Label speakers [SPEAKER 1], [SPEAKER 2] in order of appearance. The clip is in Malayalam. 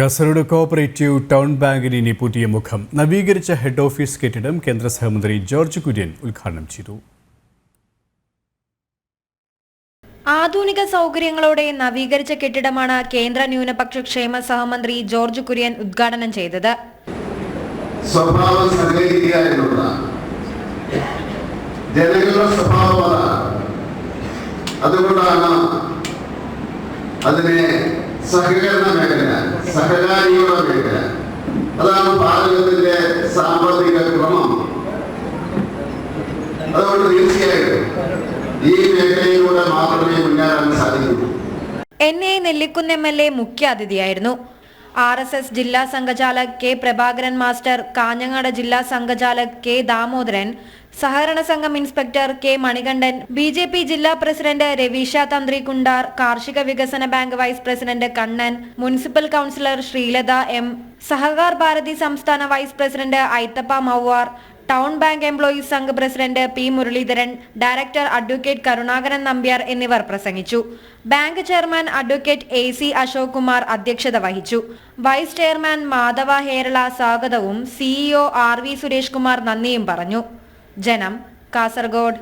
[SPEAKER 1] കാസർഗോഡ് കോഓപ്പറേറ്റീവ് ടൗൺ ബാങ്കിന് ഇനി പുതിയ മുഖം. നവീകരിച്ച ഹെഡ് ഓഫീസ് കെട്ടിടം കേന്ദ്ര സഹമന്ത്രി ജോർജ് കുര്യൻ ഉദ്ഘാടനം ചെയ്തു.
[SPEAKER 2] ആധുനിക സൗകര്യങ്ങളോടെ നവീകരിച്ച കെട്ടിടമാണ് കേന്ദ്ര ന്യൂനപക്ഷ ക്ഷേമ സഹമന്ത്രി ജോർജ് കുര്യൻ ഉദ്ഘാടനം ചെയ്തത്.
[SPEAKER 3] ജനങ്ങളുടെ സ്വഭാവം അതുകൊണ്ടാണ് അതിനെ സഹകരണ മേഖല സഹകാരിയുടെ മേഖല. അതാണ് ഭാരതത്തിന്റെ സാമ്പത്തിക ക്രമം. അതുകൊണ്ട് തീർച്ചയായിട്ടും ഈ മേഖലയിലൂടെ മാത്രമേ മുന്നേറാൻ സാധിക്കൂ.
[SPEAKER 2] N A Nellikkunnu M L A മുഖ്യാതിഥിയായിരുന്നു. R S S ജില്ലാ സംഘചാലക് കെ പ്രഭാകരൻ മാസ്റ്റർ കാഞ്ഞങ്ങാട് ജില്ലാ സംഘചാലക് കെ ദാമോദരൻ സഹകരണ സംഘം inspector K Manikandan B J P ജില്ലാ പ്രസിഡന്റ് രവീഷ തന്ത്രി കുണ്ടാർ കാർഷിക വികസന bank vice president Kannan municipal councillor Sreelatha M Sahakar Bharati സംസ്ഥാന vice president Aithappa Mavvar town bank employees Sangh president P Muralidharan director advocate Karunakaran Nambiar എന്നിവർ പ്രസംഗിച്ചു. Bank chairman advocate A C Ashok Kumar അധ്യക്ഷത വഹിച്ചു. വൈസ് ചെയർമാൻ മാധവ ഹേരള സ്വാഗതവും CEO R V Suresh Kumar നന്ദിയും പറഞ്ഞു. ജനം കാസർഗോഡ്.